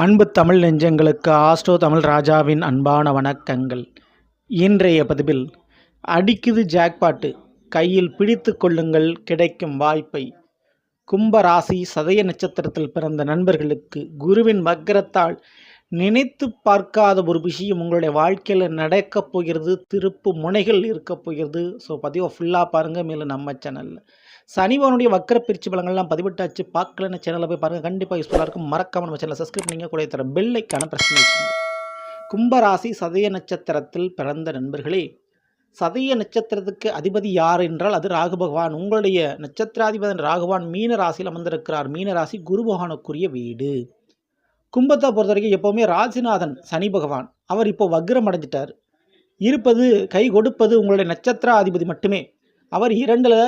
அன்பு தமிழ் நெஞ்சங்களுக்கு ஆஸ்ட்ரோ தமிழ் ராஜாவின் அன்பான வணக்கங்கள். இன்றைய பதிவில் அடிக்குது ஜாக்பாட்டு. கையில் பிடித்து கொள்ளுங்கள் கிடைக்கும் வாய்ப்பை. கும்பராசி சதய நட்சத்திரத்தில் பிறந்த நண்பர்களுக்கு குருவின் வக்கரத்தால் நினைத்து பார்க்காத ஒரு விஷயம் உங்களுடைய வாழ்க்கையில் நடக்கப் போகிறது திருப்பு முனைகள் இருக்கப் போகிறது. ஸோ பதிவை ஃபுல்லாக பாருங்கள் மேலும் நம்ம சேனலில் சனிபவனுடைய வக்கர பிரிச்சு பலங்கள்லாம் பதிவிட்டாச்சு பார்க்கலன்னு சேனலில் போய் பாருங்கள் கண்டிப்பாக யூஸ்ஃபுல்லாக இருக்கும். மறக்காம நம்ம சேனலை சப்ஸ்கிரைப் பண்ணிங்க கூட தர பெல்லைக்கான பிரச்சனை கும்பராசி சதய நட்சத்திரத்தில் பிறந்த நண்பர்களே சதய நட்சத்திரத்துக்கு அதிபதி யார் என்றால் அது ராகு பகவான். உங்களுடைய நட்சத்திராதிபதி ராகுவான் மீன ராசியில் அமர்ந்திருக்கிறார். மீன ராசி குரு பகவானுக்குரிய வீடு. கும்பத்தை பொறுத்த வரைக்கும் எப்போவுமே ராசிநாதன் சனி பகவான். அவர் இப்போ வக்ரம் அடைஞ்சிட்டார். இருப்பது கை கொடுப்பது உங்களுடைய நட்சத்திராதிபதி மட்டுமே. அவர் இரண்டில்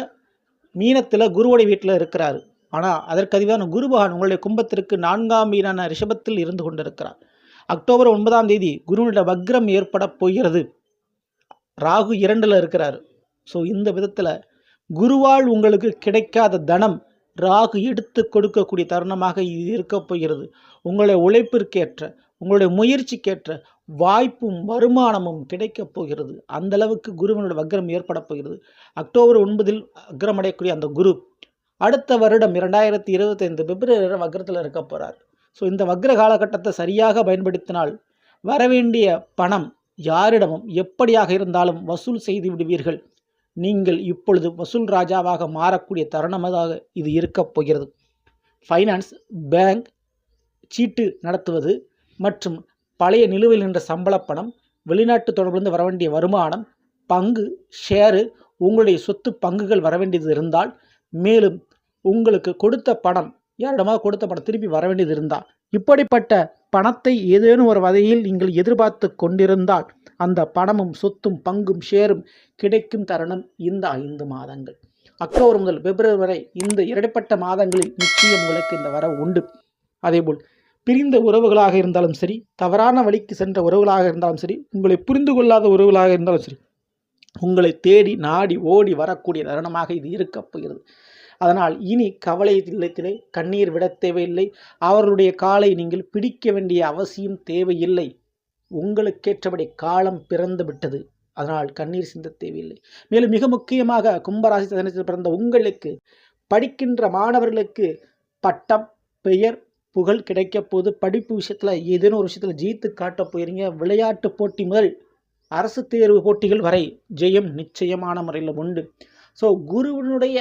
மீனத்தில் குருவோடைய வீட்டில் இருக்கிறார். ஆனால் அதற்கதிவான குருபகான் குரு பகவான் உங்களுடைய கும்பத்திற்கு நான்காம் மீனான ரிஷபத்தில் இருந்து கொண்டிருக்கிறார். அக்டோபர் ஒன்பதாம் தேதி குருவனுடைய வக்ரம் ஏற்பட போகிறது. ராகு இரண்டில் இருக்கிறார். ஸோ இந்த விதத்தில் குருவால் உங்களுக்கு கிடைக்காத தனம் ராகு எடுத்து கொடுக்கக்கூடிய தருணமாக இது இருக்கப் போகிறது. உங்களுடைய உழைப்பிற்கேற்ற உங்களுடைய முயற்சிக்கேற்ற வாய்ப்பும் வருமானமும் கிடைக்கப் போகிறது. அந்த அளவுக்கு குருவனுடைய வக்ரம் ஏற்பட போகிறது. அக்டோபர் ஒன்பதில் வக்ரமடையக்கூடிய அந்த குரு அடுத்த வருடம் இரண்டாயிரத்தி இருபத்தைந்து பிப்ரவரி வக்ரத்தில் இருக்க போகிறார் ஸோ இந்த வக்ர காலகட்டத்தை சரியாக பயன்படுத்தினால் வரவேண்டிய பணம் யாரிடமும் எப்படியாக இருந்தாலும் வசூல் செய்து விடுவீர்கள். நீங்கள் இப்பொழுது வசூல் ராஜாவாக மாறக்கூடிய தருணமாக இது இருக்கப் போகிறது. ஃபைனான்ஸ் பேங்க் சீட்டு நடத்துவது மற்றும் பழைய நிலுவையில் நின்ற சம்பள பணம் வெளிநாட்டு தொடர்பிலிருந்து வர வேண்டிய வருமானம் பங்கு ஷேரு உங்களுடைய சொத்து பங்குகள் வர வேண்டியது இருந்தால் மேலும் உங்களுக்கு கொடுத்த பணம் யாரிடமாக கொடுத்த பணம் திருப்பி வர வேண்டியது இருந்தால் இப்படிப்பட்ட பணத்தை ஏதேனும் ஒரு வகையில் நீங்கள் எதிர்பார்த்து கொண்டிருந்தால் அந்த பணமும் சொத்தும் பங்கும் ஷேரும் கிடைக்கும் தருணம் இந்த ஐந்து மாதங்கள். அக்டோபர் முதல் பிப்ரவரி வரை இந்த இடைப்பட்ட மாதங்களில் நிச்சயம் உங்களுக்கு இந்த வர உண்டு. அதேபோல் பிரிந்த உறவுகளாக இருந்தாலும் சரி தவறான வழிக்கு சென்ற உறவுகளாக இருந்தாலும் சரி உங்களை புரிந்து கொள்ளாத உறவுகளாக இருந்தாலும் சரி உங்களை தேடி நாடி ஓடி வரக்கூடிய தருணமாக இது இருக்கப் போகிறது. அதனால் இனி கவலை இல்லத்திலே கண்ணீர் விட தேவையில்லை. அவர்களுடைய காலை நீங்கள் பிடிக்க வேண்டிய அவசியம் தேவையில்லை. உங்களுக்கேற்றபடி காலம் பிறந்து விட்டது. அதனால் கண்ணீர் சிந்த தேவையில்லை. மேலும் மிக முக்கியமாக கும்பராசி சதனத்தில் பிறந்த உங்களுக்கு படிக்கின்ற மாணவர்களுக்கு பட்டம் பெயர் புகழ் கிடைக்க போது படிப்பு விஷயத்தில் ஏதேனும் ஒரு விஷயத்தில் ஜெயித்து காட்ட போயிருங்க. விளையாட்டு போட்டி முதல் அரசு தேர்வு போட்டிகள் வரை ஜெயம் நிச்சயமான முறையில் உண்டு. ஸோ குருவினுடைய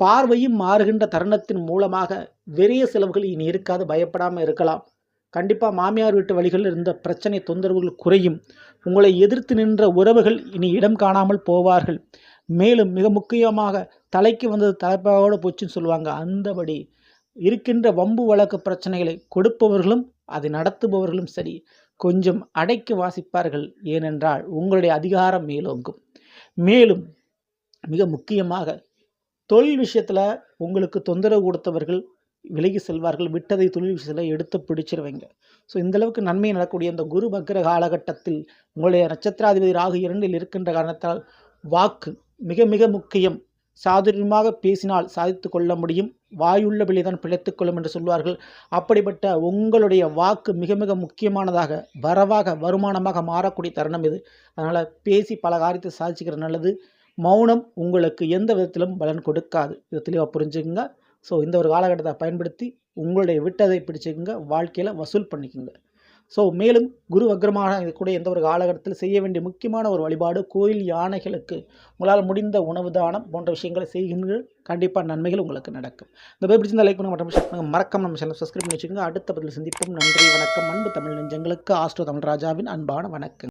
பார்வையும் மாறுகின்ற தருணத்தின் மூலமாக வெறிய செலவுகள் இனி இருக்காது. பயப்படாமல் இருக்கலாம். கண்டிப்பாக மாமியார் வீட்டு வழிகளில் இருந்த பிரச்சனை தொந்தரவுகள் குறையும். உங்களை எதிர்த்து நின்ற உறவுகள் இனி இடம் காணாமல் போவார்கள். மேலும் மிக முக்கியமாக தலைக்கு வந்தது தலைப்பாவோடு போச்சுன்னு சொல்லுவாங்க. அந்தபடி இருக்கின்ற வம்பு வழக்கு பிரச்சனைகளை கொடுப்பவர்களும் அதை நடத்துபவர்களும் சரி கொஞ்சம் அடைக்கு வாசிப்பார்கள். ஏனென்றால் உங்களுடைய அதிகாரம் மேலோங்கும். மேலும் மிக முக்கியமாக தொழில் விஷயத்தில் உங்களுக்கு தொந்தரவு கொடுத்தவர்கள் விலகி செல்வார்கள் விட்டதை தொழில் விஷயத்தில் எடுத்து பிடிச்சிருவீங்க. ஸோ இந்தளவுக்கு நன்மை நடக்கக்கூடிய இந்த குரு பக்ர காலகட்டத்தில் உங்களுடைய நட்சத்திராதிபதி ராகு இரண்டில் இருக்கின்ற காரணத்தால் வாக்கு மிக மிக முக்கியம். சாதுரியமாக பேசினால் சாதித்து கொள்ள முடியும். வாயுள்ள தான் பிழைத்துக்கொள்ளும் என்று சொல்வார்கள். அப்படிப்பட்ட உங்களுடைய வாக்கு மிக மிக முக்கியமானதாக வரவாக வருமானமாக மாறக்கூடிய தருணம் இது. அதனால் பேசி பல காரியத்தை சாதிச்சுக்கிற நல்லது. மௌனம் உங்களுக்கு எந்த விதத்திலும் பலன் கொடுக்காது. இதை தெளிவாக புரிஞ்சுக்குங்க. ஸோ இந்த ஒரு காலகட்டத்தை பயன்படுத்தி உங்களுடைய விட்டதை பிடிச்சிக்கோங்க வாழ்க்கையில் வசூல் பண்ணிக்கோங்க. ஸோ மேலும் குரு வக்ரமாக கூட எந்த ஒரு காலகட்டத்தில் செய்ய வேண்டிய முக்கியமான ஒரு வழிபாடு கோயில் யானைகளுக்கு. உங்களால் முடிந்த உணவு தானம் போன்ற விஷயங்களை செய்கின்ற கண்டிப்பாக நன்மைகள் உங்களுக்கு நடக்கும். இந்த போய் பிடிச்சிருந்த லைக் பண்ணுங்க மற்றும் மறக்காம நம்ம சேனல் சப்ஸ்கிரைப் பண்ணி வச்சுக்கோங்க. அடுத்த பதில் சந்திப்போம். நன்றி வணக்கம். அன்பு தமிழ் நெஞ்சங்களுக்கு ஆஸ்ட்ரோ தமிழ் ராஜாவின் அன்பான வணக்கம்.